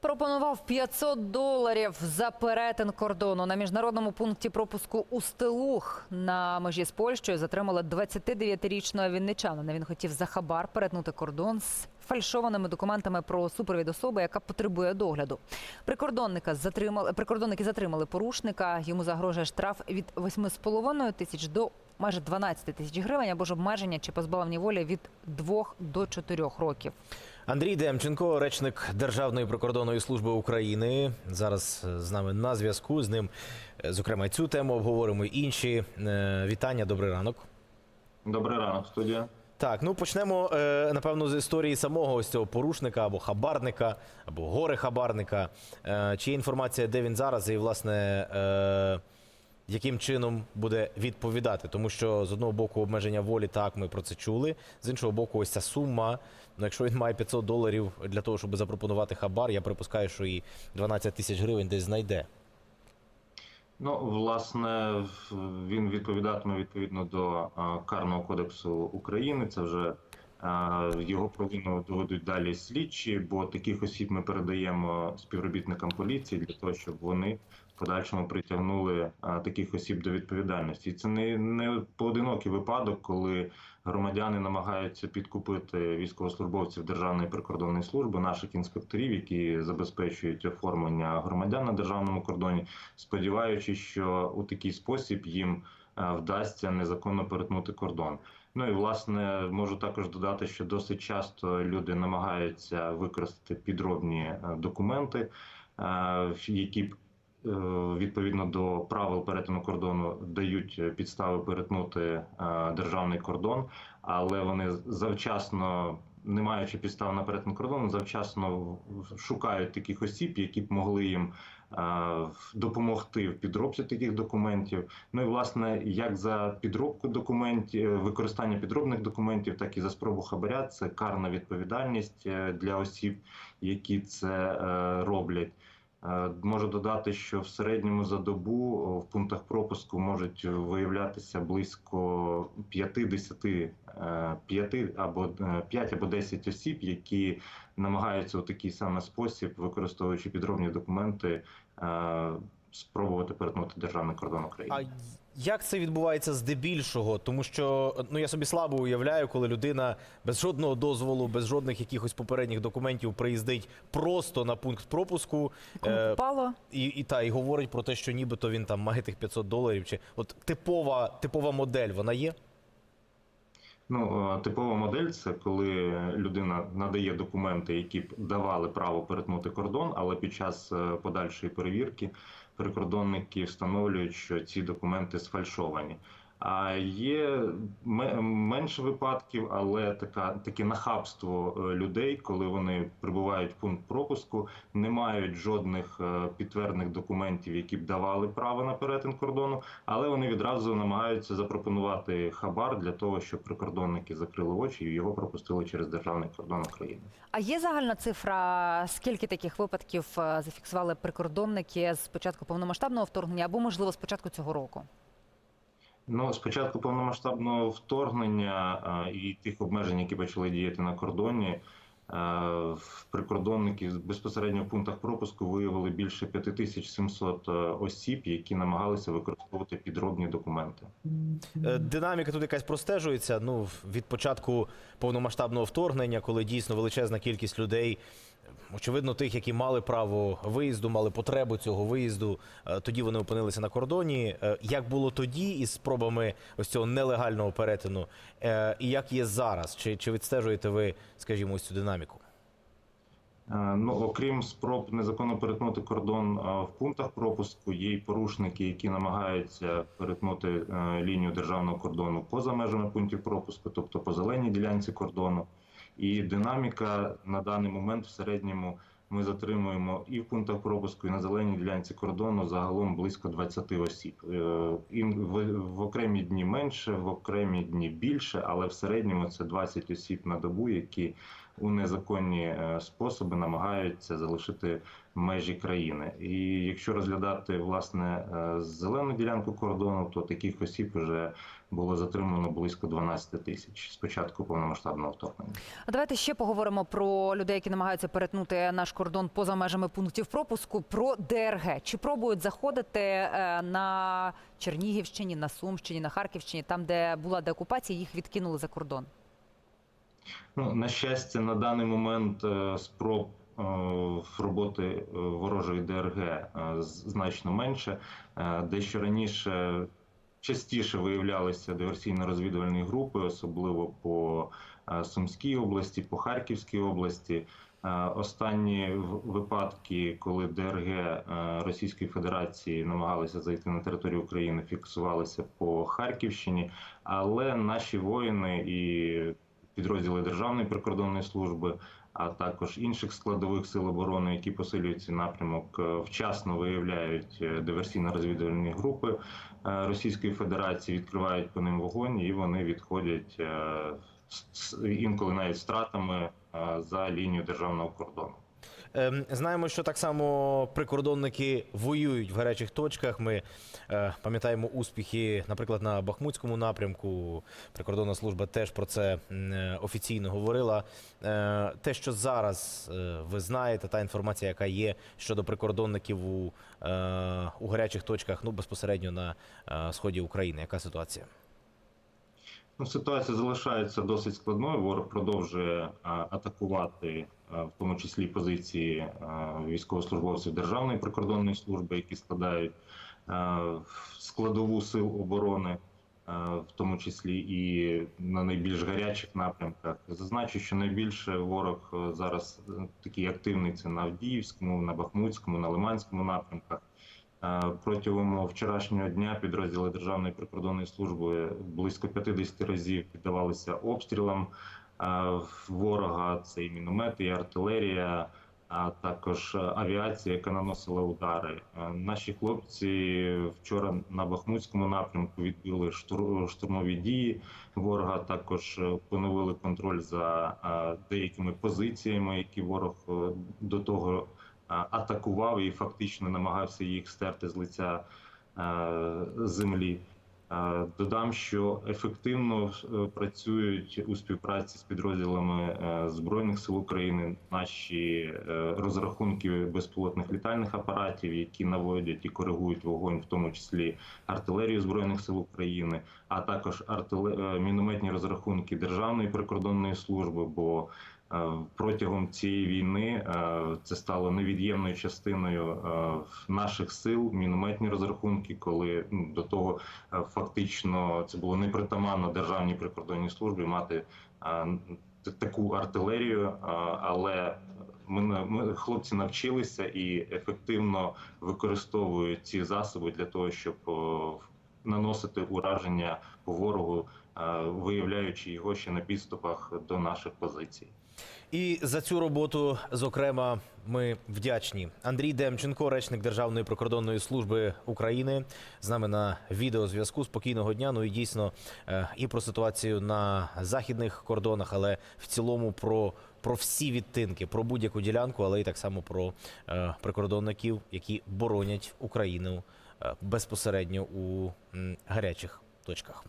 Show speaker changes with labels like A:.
A: Пропонував 500 доларів за перетин кордону на міжнародному пункті пропуску Устилух на межі з Польщею затримали 29-річного вінничанина. Він хотів за хабар перетнути кордон з фальшованими документами про супровід особи, яка потребує догляду. Прикордонника затримали прикордонники затримали порушника. Йому загрожує штраф від 8,5 тисяч до майже 12 тисяч гривень або ж обмеження чи позбавлення волі від 2 до 4 років.
B: Андрій Демченко, речник Державної прикордонної служби України, зараз е, з нами на зв'язку. З ним, е, зокрема, цю тему обговоримо і інші. Е, Вітання, добрий ранок.
C: Добрий ранок, студія.
B: Так, ну почнемо напевно з історії самого ось цього порушника або хабарника, або горе хабарника. Чи є інформація, де він зараз, і власне яким чином буде відповідати? Тому що з одного боку обмеження волі, так ми про це чули. З іншого боку, ось ця сума. Ну, якщо він має 500 доларів для того, щоб запропонувати хабар, я припускаю, що і 12 тисяч гривень десь знайде.
C: Ну, власне, він відповідатиме відповідно до Карного кодексу України. Це вже його провину доведуть далі слідчі, бо таких осіб ми передаємо співробітникам поліції для того, щоб вони в подальшому притягнули таких осіб до відповідальності. І це не, не поодинокий випадок, коли громадяни намагаються підкупити військовослужбовців Державної прикордонної служби, наших інспекторів, які забезпечують оформлення громадян на державному кордоні, сподіваючись, що у такий спосіб їм вдасться незаконно перетнути кордон. Ну і власне можу також додати, що досить часто люди намагаються використати підробні е, документи, е, які е, відповідно до правил перетину кордону дають е, підстави перетнути е, державний кордон, але вони завчасно. Не маючи підстав на перетин кордону, завчасно шукають таких осіб, які б могли їм е, допомогти в підробці таких документів. Ну і власне, як за підробку документів, використання підробних документів, так і за спробу хабаря, це карна відповідальність е, для осіб, які це е, роблять. Е, Можу додати, що в середньому за добу в пунктах пропуску можуть виявлятися близько 50, е, 5 або 5 або 10 осіб, які намагаються у такий саме спосіб, використовуючи підробні документи, е, спробувати перетнути державний кордон України.
B: Як це відбувається здебільшого? Тому що ну я собі слабо уявляю, коли людина без жодного дозволу, без жодних якихось попередніх документів приїздить просто на пункт пропуску е, і, і та і говорить про те, що нібито він там має тих 500 доларів. Чи от типова типова модель вона є?
C: Ну, е, типова модель це коли людина надає документи, які б давали право перетнути кордон, але під час е, подальшої перевірки прикордонники встановлюють, що ці документи сфальшовані. А є ме- менше випадків, але така таке нахабство е, людей, коли вони прибувають в пункт пропуску, не мають жодних е, підтверджених документів, які б давали право на перетин кордону, але вони відразу намагаються запропонувати хабар для того, щоб прикордонники закрили очі і його пропустили через державний кордон України.
A: А є загальна цифра, скільки таких випадків е, зафіксували прикордонники з початку повномасштабного вторгнення або, можливо, з початку цього року?
C: Ну, спочатку повномасштабного вторгнення і тих обмежень, які почали діяти на кордоні, в прикордонники безпосередньо в пунктах пропуску виявили більше 5700 е, осіб, які намагалися використовувати підробні документи.
B: Е, Динаміка тут якась простежується. Ну від початку повномасштабного вторгнення, коли дійсно величезна кількість людей. Очевидно, тих, які мали право виїзду, мали потребу цього виїзду. е, Тоді вони опинилися на кордоні. Е, Як було тоді із спробами ось цього нелегального перетину, Е, і як є зараз? Чи, чи відстежуєте ви, скажімо, ось цю динаміку?
C: Ну, окрім спроб незаконно перетнути кордон в пунктах пропуску, є й порушники, які намагаються перетнути лінію державного кордону поза межами пунктів пропуску, тобто по зеленій ділянці кордону. І динаміка на даний момент в середньому ми затримуємо і в пунктах пропуску, і на зеленій ділянці кордону загалом близько 20 осіб. ім І в, в окремі дні менше, в окремі дні більше, але в середньому це 20 осіб на добу, які у незаконні е, способи намагаються залишити межі країни. І якщо розглядати власне е, зелену ділянку кордону, то таких осіб вже було затримано близько 12 тисяч з початку повномасштабного вторгнення.
A: А давайте ще поговоримо про людей, які намагаються перетнути наш кордон поза межами пунктів пропуску. Про ДРГ. Чи пробують заходити е, на Чернігівщині, на Сумщині, на Харківщині, там, де була деокупація, їх відкинули за кордон?
C: Ну, на щастя, на даний момент е, спроб е, роботи е, ворожої ДРГ значно менше. Дещо раніше частіше виявлялися диверсійно-розвідувальні групи, особливо по Сумській області, по Харківській області. Останні випадки, коли ДРГ Російської Федерації намагалися зайти на територію України, фіксувалися по Харківщині, але наші воїни і підрозділи Державної прикордонної служби, а також інших складових сил оборони, які посилюють цей напрямок, е, вчасно виявляють е, диверсійно-розвідувальні групи е, Російської Федерації, відкривають по ним вогонь, і вони відходять інколи навіть стратами за лінію державного кордону.
B: Ем, Знаємо, що так само прикордонники воюють в гарячих точках. Ми е, пам'ятаємо успіхи, наприклад, на Бахмутському напрямку. Прикордонна служба теж про це е, офіційно говорила. Е, те, що зараз ви знаєте, та інформація, яка є щодо прикордонників у, у гарячих точках, ну безпосередньо на сході України. Яка ситуація?
C: Ну, ситуація залишається досить складною. Ворог продовжує а, атакувати, а, в тому числі позиції а, військовослужбовців Державної прикордонної служби, які складають а, складову сил оборони, в тому числі і на найбільш гарячих напрямках. Зазначу, що найбільше ворог е, зараз е, такий активний це на Авдіївському, на Бахмутському, на Лиманському напрямках. Е, Протягом вчорашнього дня підрозділи Державної прикордонної служби близько 50 разів піддавалися обстрілам е, ворога. Це і міномети, і артилерія, а також авіація, яка наносила удари. Е, Наші хлопці вчора на Бахмутському напрямку відбили штур- штурмові дії ворога. Також поновили контроль за деякими позиціями, які ворог до того атакував і фактично намагався їх стерти з лиця е, землі. Е, Додам, що ефективно е, працюють у співпраці з підрозділами е, Збройних сил України наші е, розрахунки безпілотних літальних апаратів, які наводять і коригують вогонь, в тому числі артилерію Збройних сил України, а також артиле- е, мінометні розрахунки Державної прикордонної служби. бо Е, Протягом цієї війни е, це стало невід'ємною частиною е, наших сил, мінометні розрахунки, коли до того е, фактично це було непритаманно державній прикордонній службі мати е, таку артилерію, е, але ми, ми хлопці навчилися і ефективно використовують ці засоби для того, щоб наносити ураження по ворогу, е, виявляючи його ще на підступах до наших позицій.
B: І за цю роботу, зокрема, ми вдячні. Андрій Демченко, речник Державної прикордонної служби України, з нами на відеозв'язку. Спокійного дня. Ну і дійсно е, і про ситуацію на західних кордонах, але в цілому про, про всі відтинки, про будь-яку ділянку, але і так само про е, прикордонників, які боронять Україну безпосередньо у гарячих точках.